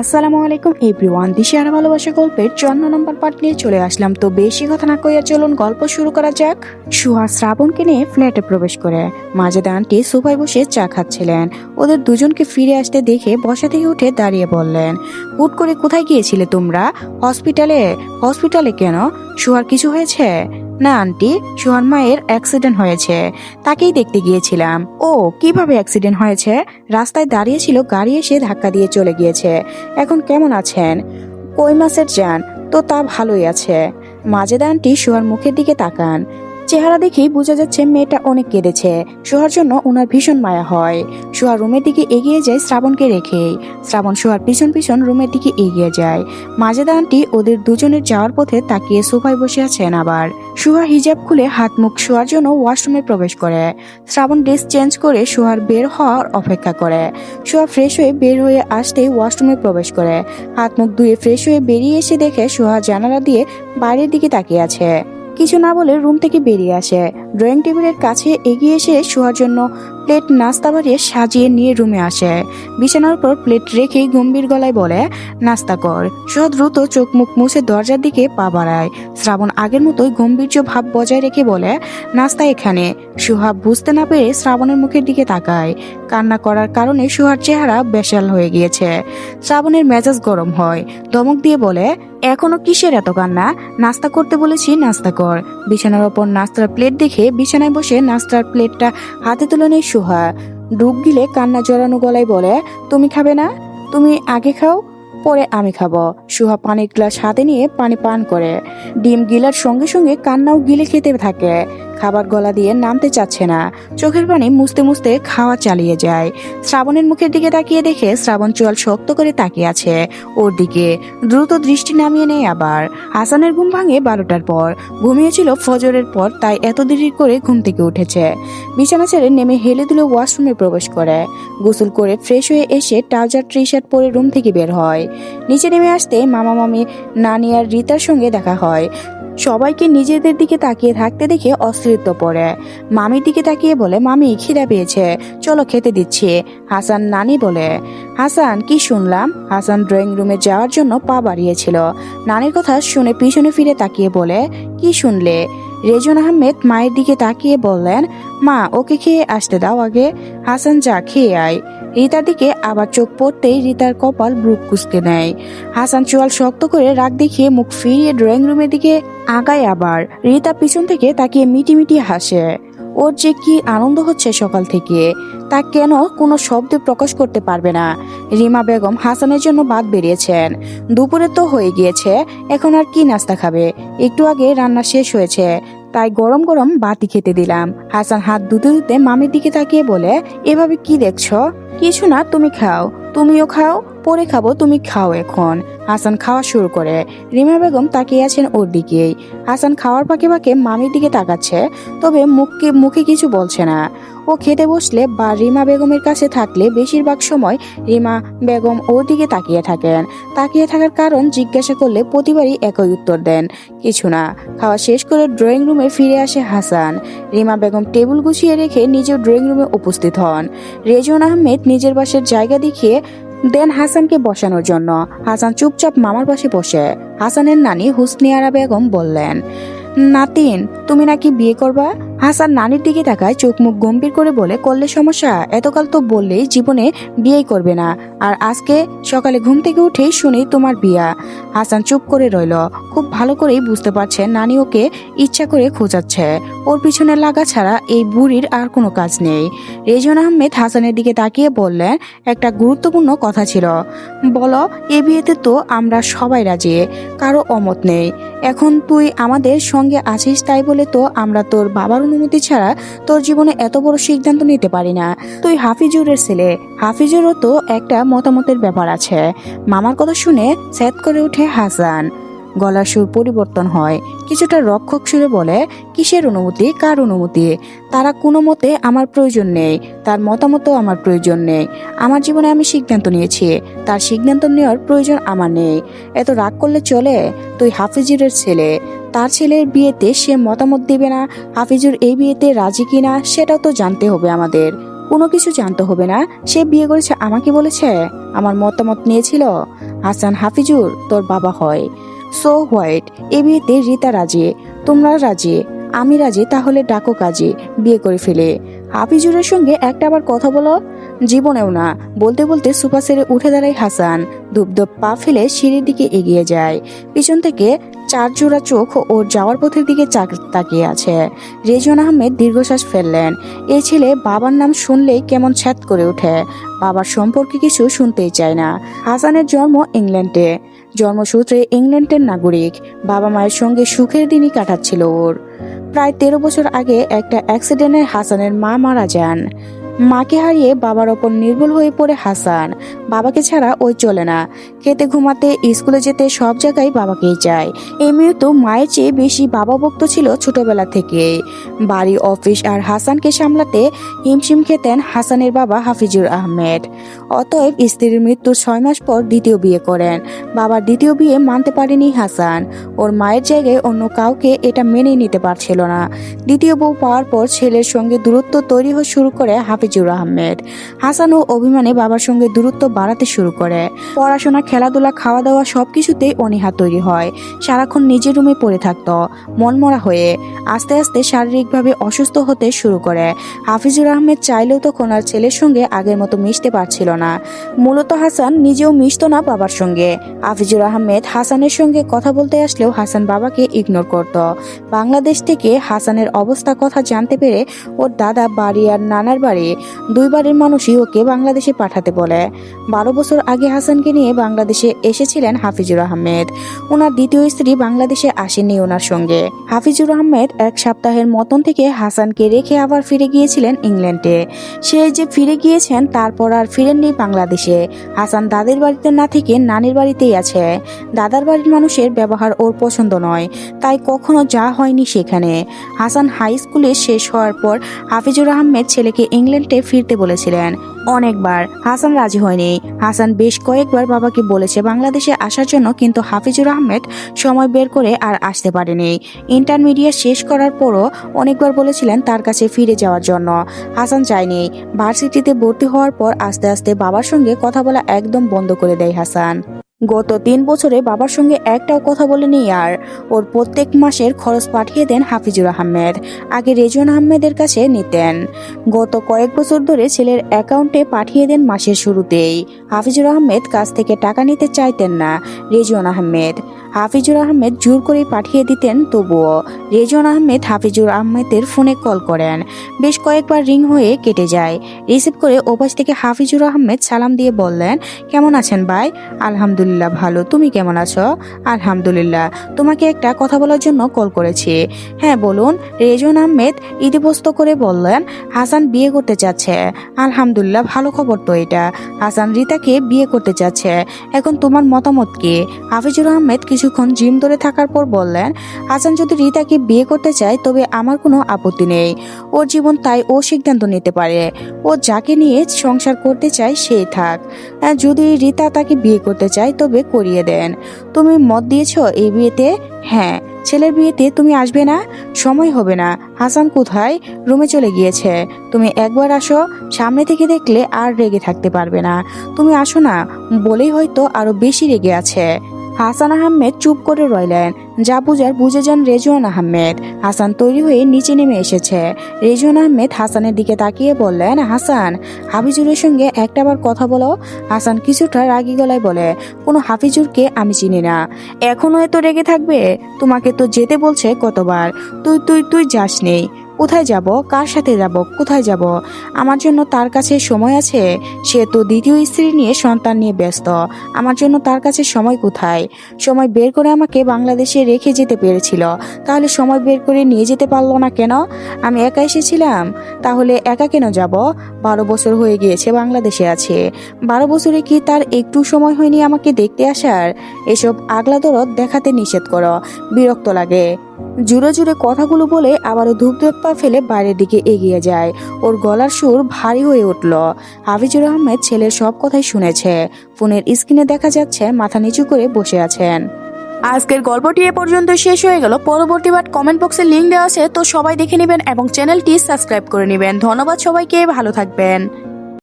আসসালামু আলাইকুম, এভরিওয়ান। দিশারা ভালোবাসা গল্পের জন্ম নম্বর পার্ট নিয়ে চলে আসলাম। তো বেশি কথা না কইয়া চলুন গল্প শুরু করা যাক। সুহা শ্রাবণকে নিয়ে ফ্ল্যাটে প্রবেশ করে। মাঝে আন্টি সোফায় বসে চা খাচ্ছিলেন। ওদের দুজনকে ফিরে আসতে দেখে বসা থেকে উঠে দাঁড়িয়ে বললেন, হুট করে কোথায় গিয়েছিলে তোমরা? হসপিটালে? হসপিটালে কেন? সুহার কিছু হয়েছে? না, আন্টি, সোহান মায়ের অ্যাক্সিডেন্ট হয়েছে। তাকেই দেখতে গিয়েছিলাম। ও, কীভাবে অ্যাক্সিডেন্ট হয়েছে? রাস্তায় দাঁড়িয়েছিল, গাড়ি এসে ধাক্কা দিয়ে চলে গিয়েছে। এখন কেমন আছেন? কই মাসের যান তো তা ভালোই আছে। মাজেদা আন্টি সোহার মুখের দিকে তাকান। চেহারা দেখেই বোঝা যাচ্ছে মেয়েটা অনেক কেঁদেছে। সোহার জন্য ওনার ভীষণ মায়া হয়। সোহার রুমের দিকে এগিয়ে যায় শ্রাবণকে রেখেই শ্রাবণ, সোহার পিছন পিছন রুমের দিকে এগিয়ে যায়। মাজেদা আন্টি ওদের দুজনের যাওয়ার পথে তাকিয়ে সোফায় বসে আছেন আবার। সুহা হিজাব খুলে হাত মুখ শোয়ার জন্য ওয়াশরুমে প্রবেশ করে। শ্রাবণ ড্রেস চেঞ্জ করে সোহার বের হওয়ার অপেক্ষা করে। সোহা ফ্রেশ হয়ে বের হয়ে আসতেই ওয়াশরুমে প্রবেশ করে। হাত মুখ ধুয়ে ফ্রেশ হয়ে বেরিয়ে এসে দেখে সোহা জানালা দিয়ে বাইরের দিকে তাকিয়ে আছে। কিছু না বলে রুম থেকে বেরিয়ে আসে। ড্রয়িং টেবিলের কাছে এগিয়ে এসে শোয়ার জন্য প্লেট নাস্তা বাড়িয়ে সাজিয়ে নিয়ে রুমে আসে। বিছানার উপর প্লেট রেখেই গম্ভীর গলায় বলে, নাস্তা কর। সোহা দ্রুত চোখ মুখ মুছে দরজার দিকে পা বাড়ায়। শ্রাবণ আগের মতোই গম্ভীর্য ভাব বজায় রেখে বলে, নাস্তা এখানে। সুহা বুঝতে না পেরে শ্রাবণের মুখের দিকে তাকায়। কান্না করার কারণে সুহার চেহারা বেশাল হয়ে গিয়েছে। শ্রাবণের মেজাজ গরম হয়। ধমক দিয়ে বলে, এখনও কিসের এত কান্না? নাস্তা করতে বলেছি, নাস্তা কর। বিছানার ওপর নাস্তার প্লেট দেখে বিছানায় বসে নাস্তার প্লেটটা হাতে তুলে নেয় সুহা। ডুব গিলে কান্না জড়ানো গলায় বলে, তুমি খাবে না? তুমি আগে খাও, পরে আমি খাব। সুহা পানির গ্লাস হাতে নিয়ে পানি পান করে। ডিম গিলার সঙ্গে সঙ্গে কান্নাও গিলে খেতে থাকে। খাবার গলা দিয়ে নামতে চাচ্ছে না। চোখের পানি মুছতে মুছতে খাওয়া চালিয়ে যায়। শ্রাবণের মুখের দিকে তাকিয়ে দেখে শ্রাবণ চোয়াল শক্ত করে তাকিয়ে আছে ওর দিকে। দ্রুত দৃষ্টি নামিয়ে নেয় আবার। হাসানের ঘুম ভাঙে বারোটার পর। ঘুমিয়েছিল ফজরের পর, তাই এত দেরি করে ঘুম থেকে উঠেছে। বিছানা ছেড়ে নেমে হেলে দিলে ওয়াশরুমে প্রবেশ করে। গোসল করে ফ্রেশ হয়ে এসে ট্রাউজার টি শার্ট পরে রুম থেকে বের হয়। নিচে নেমে আসতে মামা, মামি, নানি আর রিতার সঙ্গে দেখা হয়। সবাইকে নিজেদের দিকে তাকিয়ে থাকতে দেখে অস্থিরত্ব পড়ে। মামির দিকে তাকিয়ে বলে, মামি, খিদা পেয়েছে। চলো খেতে দিচ্ছি। হাসান নানি বলে, হাসান, কি শুনলাম? হাসান ড্রয়িং রুমে যাওয়ার জন্য পা বাড়িয়েছিল। নানির কথা শুনে পিছনে ফিরে তাকিয়ে বলে, কি শুনলে? রেজন আহমেদ মায়ের দিকে তাকিয়ে বললেন, মা, ওকে খেয়ে আসতে দাও আগে। হাসান, যা, খেয়ে আয়। রিতার দিকে আবার চোখ পড়তেই রিতার কপাল ব্রুক কুসকে নেয়। হাসান চোয়াল শক্ত করে রাগ দেখিয়ে মুখ ফিরিয়ে ড্রয়িং রুমের দিকে আগায় আবার। রিতা পিছন থেকে তাকিয়ে মিটি মিটি হাসে। ওর যে কি আনন্দ হচ্ছে সকাল থেকে, তা কেন কোনো শব্দে প্রকাশ করতে পারবে না। রিমা বেগম হাসানের জন্য বাদ বেরিয়েছেন। দুপুরে তো হয়ে গিয়েছে, এখন আর কি নাস্তা খাবে? একটু আগে রান্না শেষ হয়েছে তাই গরম গরম বাতি খেতে দিলাম। হাসান হাত ধুতে ধুতে মামির দিকে তাকিয়ে বলে, এভাবে কি দেখছ? কিছু না, তুমি খাও। তুমিও খাও, পরে খাব, তুমি খাও এখন। হাসান খাওয়া শুরু করে। রিমা বেগম তাকিয়ে আছেন ওর দিকেই। হাসান খাওয়ার পাকে পাকে মামির দিকে তাকাচ্ছে, তবে মুখকে মুখে কিছু বলছে না। ও খেতে বসলে বা রিমা বেগমের কাছে থাকলে বেশিরভাগ সময় রিমা বেগম ওর দিকে তাকিয়ে থাকেন। তাকিয়ে থাকার কারণ জিজ্ঞাসা করলে প্রতিবারই একই উত্তর দেন। কিছু না, খাওয়া শেষ করে ড্রয়িং রুমে ফিরে আসে হাসান। রিমা বেগম টেবিল গুছিয়ে রেখে নিজের ড্রয়িং রুমে উপস্থিত হন। রেজন আহমেদ নিজের বাসের জায়গা দেখিয়ে দেন হাসানকে বসানোর জন্য। হাসান চুপচাপ মামার পাশে বসে। হাসানের নানি হুসনিয়ারা বেগম বললেন নাতিন, তুমি নাকি বিয়ে করবা? হাসান নানির দিকে তাকায়, চোখ মুখ গম্ভীর করে বলে, করলে সমস্যা? এতকাল তো বললেই জীবনে বিয়েই করবে না। আর আজকে সকালে ঘুম থেকে উঠেই শুনি তোমার বিয়া। হাসান চুপ করে রইল। খুব ভালো করেই বুঝতে পারছে নানি ওকে ইচ্ছা করে খোঁজাচ্ছে। ওর পিছনে লাগা ছাড়া এই বুড়ির আর কোনো কাজ নেই। রেজন আহমেদ হাসানের দিকে তাকিয়ে বললেন, একটা গুরুত্বপূর্ণ কথা ছিল। বলো, এ বিয়েতে তো আমরা সবাই রাজি, কারও অমত নেই। এখন তুই আমাদের সঙ্গে আছিস তাই বলে তো আমরা তোর বাবার অনুমতি ছাড়া তোর জীবনে এত বড় সিদ্ধান্ত নিতে পারি না। তুই হাফিজুরের ছেলে। হাফিজুরও তো একটা মতামতের ব্যাপার আছে। মামার কথা শুনে স্যাত করে ওঠে হাসান। গলার সুর পরিবর্তন হয়। কিছুটা রক্ষক সুরে বলে, কিসের অনুমতি? কার অনুমতি? তারা কোনো মতে আমার প্রয়োজন নেই। তার মতামতও আমার প্রয়োজন নেই। আমার জীবনে আমি সিদ্ধান্ত নিয়েছি। তার সিদ্ধান্ত নেওয়ার প্রয়োজন আমার নেই। এত রাগ করলে চলে? তুই হাফিজুরের ছেলে। তার ছেলের বিয়েতে সে মতামত দিবে না, হাফিজুর এই বিয়েতে রাজি কিনা সেটাও তো জানতে হবে আমাদের। কোনো কিছু জানতে হবে না, সে বিয়ে করেছে আমাকে বলেছে, আমার মতামত নিয়েছিল। হাসান, হাফিজুর, তোর বাবা হয়। সো হোয়াইট, এ বিয়েতে রীতা রাজি, তোমরা রাজি, আমি রাজি, তাহলে ডাকো কাজে, বিয়ে করে ফেলে। হাফিজুরের সঙ্গে একটা আবার কথা বলো, জীবনেও না, বলতে বলতে সুপা সেরে উঠে দাঁড়ায় হাসান, ধুপধুপ পা ফেলে সিঁড়ির দিকে এগিয়ে যায়। পিছন থেকে চার জোড়া চোখ ওর যাওয়ার পথের দিকে তাকিয়ে আছে। রেজন আহমেদ দীর্ঘশ্বাস ফেললেন। এই ছেলে বাবার নাম শুনলেই কেমন ছ্যাত করে ওঠে। বাবার সম্পর্কে কিছু শুনতেই চায় না। হাসানের জন্ম ইংল্যান্ডে। জন্মসূত্রে ইংল্যান্ডের নাগরিক। বাবা মায়ের সঙ্গে সুখের দিনই কাটাচ্ছিল ওর। প্রায় তেরো বছর আগে একটা অ্যাক্সিডেন্টে হাসানের মা মারা যান। মাকে হারিয়ে বাবার ওপর নির্ভুল হয়ে পড়ে হাসান। বাবাকে ছাড়া ওই চলে না। খেতে ঘুমাতে, স্কুলে যেতে সব জায়গায় বাবাকেই চায়। এমনিও তো মায়ের চেয়ে বেশি বাবা ভক্ত ছিল ছোটবেলা থেকে বাড়ি, অফিস আর হাসানকে সামলাতে হিমশিম খেতেন হাসানের বাবা হাফিজুর আহমেদ। অতএব স্ত্রীর মৃত্যুর ছয় মাস পর দ্বিতীয় বিয়ে করেন। বাবার দ্বিতীয় বিয়ে মানতে পারেনি হাসান। ওর মায়ের জায়গায় অন্য কাউকে এটা মেনে নিতে পারছিল না। দ্বিতীয় বউ পাওয়ার পর ছেলের সঙ্গে দূরত্ব তৈরি শুরু করে হাফিজুর আহমেদ। হাসান ও অভিমানে বাবার সঙ্গে দূরত্ব বাড়াতে শুরু করে। পড়াশোনা, খেলাধুলা খাওয়া দাওয়া সবকিছুতেই অনীহা তৈরি হয়। সারাক্ষণ নিজের রুমে পড়ে থাকত, মনমরা হয়ে আস্তে আস্তে শারীরিকভাবে অসুস্থ হতে শুরু করে। হাফিজুর আহমেদ চাইলেও তখন আর ছেলের সঙ্গে আগের মতো মিশতে পারছিল না। মূলত হাসান নিজেও মিশতো না বাবার সঙ্গে। হাফিজুর আহমেদ হাসানের সঙ্গে কথা বলতে আসলেও হাসান বাবাকে ইগনোর করত। বাংলাদেশ থেকে হাসানের অবস্থা কথা জানতে পেরে ওর দাদা বাড়ি আর নানার বাড়ি দুই বাড়ির মানুষই ওকে বাংলাদেশে পাঠাতে বলে। বারো বছর আগে হাসানকে নিয়ে বাংলাদেশে এসেছিলেন হাফিজুর আহমেদ। ওনার দ্বিতীয় স্ত্রী বাংলাদেশে আসেনি ওনার সঙ্গে। হাফিজুর আহমেদ এক সপ্তাহের মতন থেকে হাসানকে রেখে আবার ফিরে গিয়েছিলেন ইংল্যান্ডে। সে যে ফিরে গিয়েছেন, তারপর আর ফিরেননি বাংলাদেশে। হাসান দাদের বাড়িতে না থেকে নানির বাড়িতেই আছে। দাদার বাড়ির মানুষের ব্যবহার ওর পছন্দ নয়, তাই কখনো যা হয়নি সেখানে। হাসান হাই স্কুলে শেষ হওয়ার পর হাফিজুর আহমেদ ছেলেকে ইংল্যান্ডে ফিরতে বলেছিলেন। অনেকবার। হাসান রাজি হয়নি। হাসান বেশ কয়েকবার বাবাকে বলেছে বাংলাদেশে আসার জন্য, কিন্তু হাফিজুর আহমেদ সময় বের করে আর আসতে পারেনি। ইন্টারমিডিয়েট শেষ করার পরও অনেকবার বলেছিলেন তার কাছে ফিরে যাওয়ার জন্য। হাসান চায়নি। ভার্সিটিতে ভর্তি হওয়ার পর আস্তে আস্তে বাবার সঙ্গে কথা বলা একদম বন্ধ করে দেয় হাসান। গত তিন বছরে বাবার সঙ্গে একটাও কথা বলেনি আর ওর প্রত্যেক মাসের খরচ পাঠিয়ে দেন হাফিজুর আহমেদ। আগে রেজন আহমেদের কাছে নিতেন। গত কয়েক বছর ধরে ছেলের অ্যাকাউন্টে পাঠিয়ে দেন মাসের শুরুতেই। হাফিজুর আহমেদ কাছ থেকে টাকা নিতে চাইতেন না রেজন আহমেদ। হাফিজুর আহমেদ জোর করে পাঠিয়ে দিতেন, তবুও রেজন আহমেদ হাফিজুর আহমেদের ফোনে কল করেন। বেশ কয়েকবার রিং হয়ে কেটে যায়। রিসিভ করে ওপাশ থেকে হাফিজুর আহমেদ সালাম দিয়ে বললেন, কেমন আছেন ভাই? আলহামদুলিল্লাহ ভালো। তুমি কেমন আছো? আলহামদুলিল্লাহ। তোমাকে একটা কথা বলার জন্য কল করেছি। হ্যাঁ বলুন। রেজন আহমেদ ইতিবস্ত করে বললেন, হাসান বিয়ে করতে চাচ্ছে আলহামদুলিল্লাহ, ভালো খবর তো এটা। হাসান রিতাকে বিয়ে করতে চাচ্ছে এখন তোমার মতামত কি? হাফিজুর আহমেদ কিছুক্ষণ জিম ধরে থাকার পর বললেন হাসান যদি রিতাকে বিয়ে করতে চায়, তবে আমার কোনো আপত্তি নেই। ওর জীবন তাই ও সিদ্ধান্ত নিতে পারে। ও যাকে নিয়ে সংসার করতে চায়, সেই থাক। যদি রিতা তাকে বিয়ে করতে চায়, তবে করিয়ে দেন। তুমি মত দিয়েছ এই বিয়েতে? হ্যাঁ। ছেলের বিয়েতে তুমি আসবে না? সময় হবে না। হাসান কোথায়? রুমে চলে গিয়েছে। তুমি একবার আসো। সামনে থেকে দেখলে আর রেগে থাকতে পারবে না। তুমি আসো না। বলেই হয়তো আরও বেশি রেগে আছে। হাসান আহমেদ চুপ করে রইলেন। যা বুঝার বুঝে যান রেজওয়ান আহমেদ। হাসান তৈরি হয়ে নিচে নেমে এসেছে। রেজওয়ান আহমেদ হাসানের দিকে তাকিয়ে বললেন, হাসান, হাফিজুরের সঙ্গে একটাবার কথা বলো। হাসান কিছুটা রাগী গলায় বলে, কোনো হাফিজুরকে আমি চিনি না। এখনও এত রেগে থাকবে? তোমাকে তো যেতে বলছে কতবার। তুই তুই তুই যাস নেই কোথায় যাব? কার সাথে যাব? কোথায় যাব? আমার জন্য তার কাছে সময় আছে? সে তো দ্বিতীয় স্ত্রী নিয়ে সন্তান নিয়ে ব্যস্ত। আমার জন্য তার কাছে সময় কোথায়? সময় বের করে আমাকে বাংলাদেশে রেখে যেতে পেরেছিল। তাহলে সময় বের করে নিয়ে যেতে পারল না কেন? আমি একা এসেছিলাম। তাহলে একা কেন যাব? বারো বছর হয়ে গিয়েছে বাংলাদেশে আছে। বারো বছরে কি তার একটু সময় হয়নি আমাকে দেখতে আসার? এসব আগলা দরদ দেখাতে নিষেধ করো। বিরক্ত লাগে। জুড়ে জুড়ে কথাগুলো বলে আবারও ধূপধপ্পা ফেলে বাইরের দিকে এগিয়ে যায়। ওর গলার সুর ভারী হয়ে উঠল। হাফিজুর আহমেদ ছেলের সব কথাই শুনেছে। ফোনের স্ক্রিনে দেখা যাচ্ছে মাথা নিচু করে বসে আছেন। আজকের গল্পটি এ পর্যন্ত শেষ হয়ে গেল। পরবর্তী বার কমেন্ট বক্সে লিঙ্ক দেওয়া আছে, তো সবাই দেখে নেবেন এবং চ্যানেলটি সাবস্ক্রাইব করে নেবেন। ধন্যবাদ সবাইকে, ভালো থাকবেন।